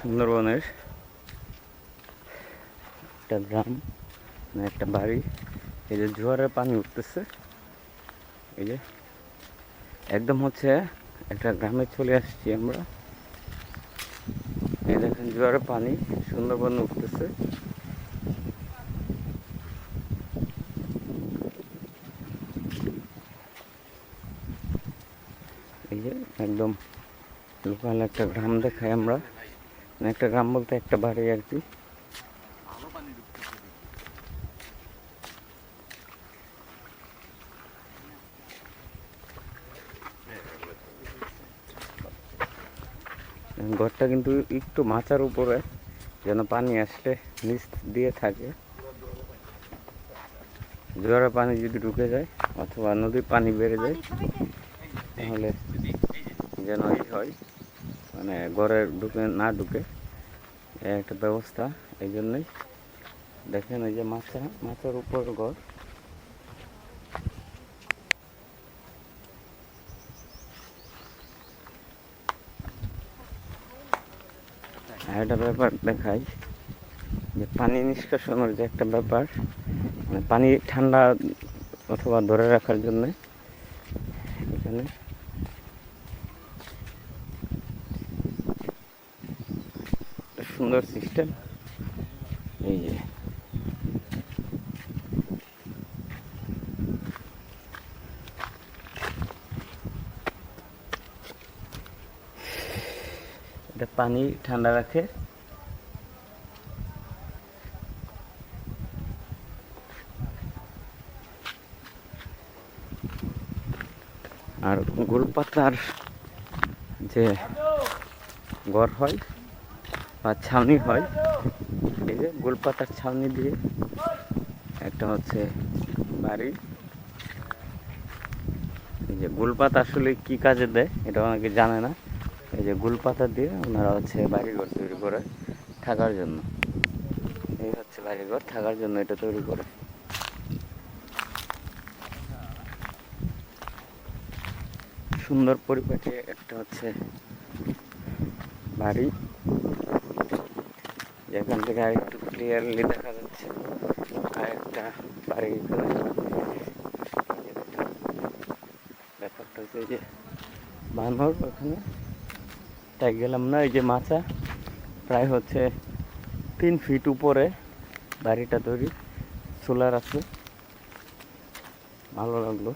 সুন্দরবনের একটা গ্রাম মানে একটা বাড়ি। এই যে জোয়ারের পানি উঠতেছে, এই যে একদম হচ্ছে একটা গ্রামে চলে আসছি আমরা। এই দেখেন জোয়ারের পানি, সুন্দরবন উঠতেছে। এই যে একদম লোকাল একটা গ্রাম দেখাই আমরা। একটা গ্রাম বলতে একটা বাড়ি আর কি। ঘরটা কিন্তু একটু মাচার উপরে যেন পানি আসলে নিচ দিয়ে থাকে। জোয়ারের পানি যদি ঢুকে যায় অথবা নদীর পানি বেড়ে যায় তাহলে যেন ই হয়। মানে ঘরে ঢুকে, না ঢুকে একটা ব্যবস্থা এই জন্যই দেখেন এই যে মাছা মাথার উপর ঘর। একটা ব্যাপার দেখাই, যে পানি নিষ্কাশনের যে একটা ব্যাপার মানে পানি ঠান্ডা অথবা ধরে রাখার জন্য, এখানে সুন্দর সিস্টেম। এই যে। এটা পানি ঠান্ডা রাখে। আর গোলপাতার যে ঘর হয় বা ছাউনি হয়। এই যে গোলপাতার ছাউনি দিয়ে একটা হচ্ছে বাড়ি। এই যে গোলপাতা আসলে কি কাজে দেয় এটা অনেকে জানে না। এই যে গোলপাতা দিয়ে ওনারা হচ্ছে বাড়িঘর তৈরি করে থাকার জন্য। এই হচ্ছে বাড়িঘর, থাকার জন্য এটা তৈরি করে। সুন্দর পরিপাটি একটা হচ্ছে বাড়ি। যেখান থেকে আরেকটু ক্লিয়ারলি দেখা যাচ্ছে। আরেকটা বাড়ি ব্যাপারটা হচ্ছে যে বানর ওখানে। তাই গেলাম না, এই যে মাচা। প্রায় হচ্ছে তিন ফিট উপরে বাড়িটা তৈরি। সোলার আছে। ভালো লাগল।